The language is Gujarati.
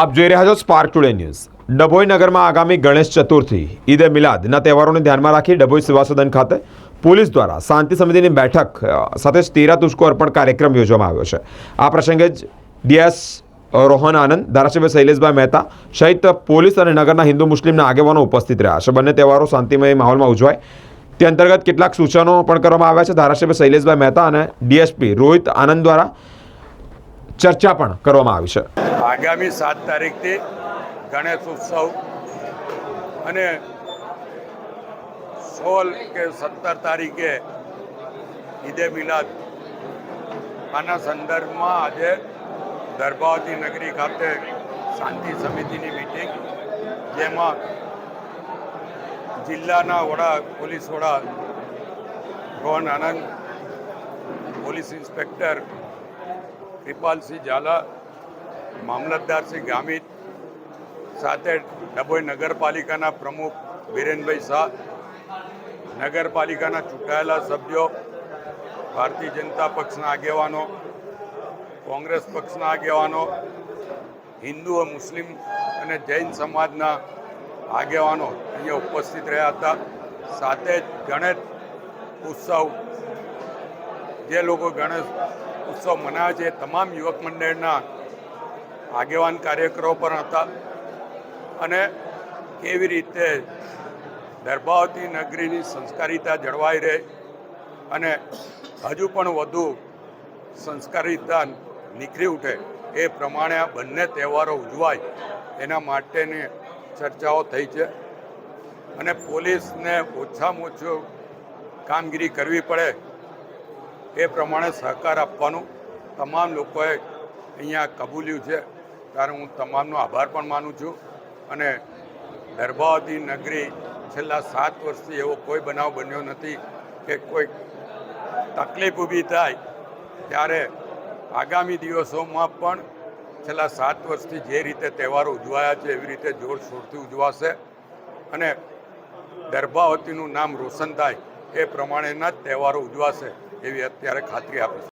આપ જોઈ રહ્યા છો સ્પાર્ક ટુડે ન્યૂઝ ડભોઈ નગરમાં આગામી ગણેશ ચતુર્થી, ઈદે મિલાદના તહેવારોને ધ્યાનમાં રાખી ડભોઈ સેવા સદન ખાતે પોલીસ દ્વારા શાંતિ સમિતિની બેઠક સાથે જ તેરા તુષ્કો અર્પણ કાર્યક્રમ યોજવામાં આવ્યો છે. આ પ્રસંગે જ ડીએસ રોહન આનંદ, ધારાસભ્ય શૈલેષભાઈ મહેતા સહિત પોલીસ અને નગરના હિન્દુ મુસ્લિમના આગેવાનો ઉપસ્થિત રહ્યા છે. બંને તહેવારો શાંતિમય માહોલમાં ઉજવાય. તે અંતર્ગત કેટલાક સૂચનો પણ કરવામાં આવ્યા છે. ધારાસભ્ય શૈલેષભાઈ મહેતા અને ડીએસપી રોહિત આનંદ દ્વારા ચર્ચા પણ કરવામાં આવી છે. આગામી સાત તારીખથી ગણેશ ઉત્સવ અને સોળ કે સત્તર તારીખે ઈદે મિલાદ. આના સંદર્ભમાં આજે દરબાવતી નગરી ખાતે શાંતિ સમિતિની મિટિંગ જેમાં જિલ્લાના વડા, પોલીસ વડા રોહન આનંદ, પોલીસ ઇન્સ્પેક્ટર કૃપાલસિંહ ઝાલા મામલતદારસિંહ ગામિત, સાથે ડભોઈ નગરપાલિકાના પ્રમુખ બીરેનભાઈ શાહ, નગરપાલિકાના ચૂંટાયેલા સભ્યો, ભારતીય જનતા પક્ષના આગેવાનો, કોંગ્રેસ પક્ષના આગેવાનો, હિન્દુ મુસ્લિમ અને જૈન સમાજના આગેવાનો અહીંયા ઉપસ્થિત રહ્યા હતા. સાથે જ ગણેશ ઉત્સવ, જે લોકો ગણેશ ઉત્સવ મનાવે છે. તમામ યુવક મંડળના આગેવાન કાર્યકરો પણ હતા. અને કેવી રીતે દરબાવતી નગરીની સંસ્કારિતા જળવાઈ રહે અને હજુ પણ વધુ સંસ્કારિતા નીકળી ઉઠે એ પ્રમાણે આ બંને તહેવારો ઉજવાય એના માટેની ચર્ચાઓ થઈ છે. અને પોલીસને ઓછામાં ઓછું કામગીરી કરવી પડે એ પ્રમાણે સહકાર આપવાનું તમામ લોકોએ અહીંયા કબૂલ્યું છે. ત્યારે હું તમામનો આભાર પણ માનું છું અને દરબાવતી નગરી છેલ્લા સાત વર્ષથી એવો કોઈ બનાવ બન્યો નથી કે કોઈ તકલીફ ઊભી થાય ત્યારે આગામી દિવસોમાં પણ છેલ્લા સાત વર્ષથી જે રીતે તહેવારો ઉજવાયા છે એવી રીતે જોરશોરથી ઉજવાશે અને દરબાવતીનું નામ રોશન થાય એ પ્રમાણેના જ તહેવારો ઉજવાશે. એવી અત્યારે ખાતરી આપે